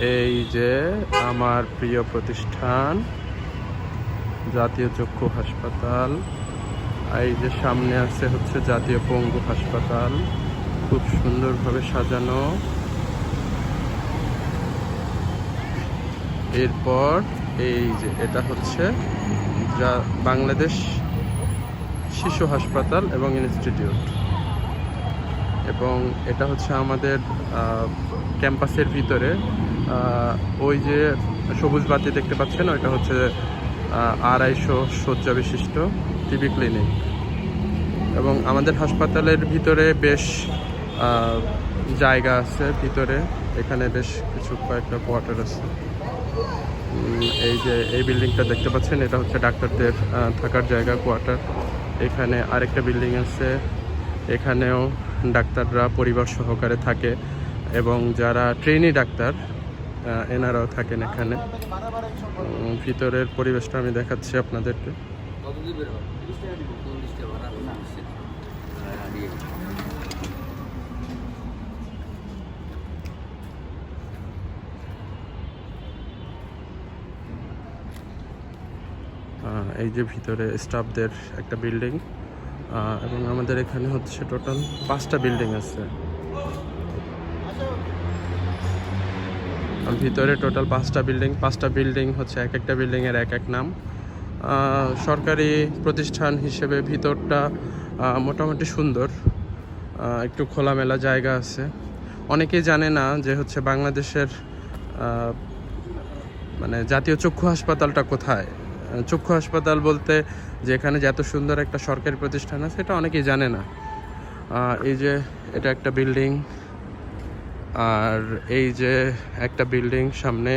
এই যে আমার প্রিয় প্রতিষ্ঠান, জাতীয় চক্ষু হাসপাতাল। এই যে সামনে আছে হচ্ছে জাতীয় পঙ্গু হাসপাতাল। খুব সুন্দরভাবে সাজানো। এরপর এই যে এটা হচ্ছে যা বাংলাদেশ শিশু হাসপাতাল এবং ইনস্টিটিউট। এবং এটা হচ্ছে আমাদের ক্যাম্পাসের ভিতরে ওই যে সবুজ বাতি দেখতে পাচ্ছেন, ওইটা হচ্ছে আড়াইশো শয্যা বিশিষ্ট টিবি ক্লিনিক। এবং আমাদের হাসপাতালের ভিতরে বেশ জায়গা আছে ভিতরে, এখানে বেশ কিছু কয়েকটা কোয়ার্টার আছে। এই যে এই বিল্ডিংটা দেখতে পাচ্ছেন, এটা হচ্ছে ডাক্তারদের থাকার জায়গা, কোয়ার্টার। এখানে আরেকটা বিল্ডিং আছে, এখানেও ডাক্তাররা পরিবার সহকারে থাকে, এবং যারা ট্রেনি ডাক্তার এনারাও থাকেন এখানে। ভিতরের পরিবেশটা আমি দেখাচ্ছি আপনাদেরকে। এই যে ভিতরে স্টাফদের একটা বিল্ডিং এবং আমাদের এখানে হচ্ছে টোটাল পাঁচটা বিল্ডিং আছে আর ভিতরে টোটাল পাঁচটা বিল্ডিং পাঁচটা বিল্ডিং হচ্ছে এক একটা বিল্ডিংয়ের এক এক নাম। সরকারি প্রতিষ্ঠান হিসেবে ভিতরটা মোটামুটি সুন্দর। একটু খোলামেলা জায়গা আছে। অনেকেই জানে না যে হচ্ছে বাংলাদেশের মানে জাতীয় চক্ষু হাসপাতালটা কোথায়? চক্ষু হাসপাতাল বলতে যে এখানে যে এত সুন্দর একটা সরকারি প্রতিষ্ঠান আছে, এটা অনেকেই জানে না। এই যে এটা একটা বিল্ডিং আর এই যে একটা বিল্ডিং সামনে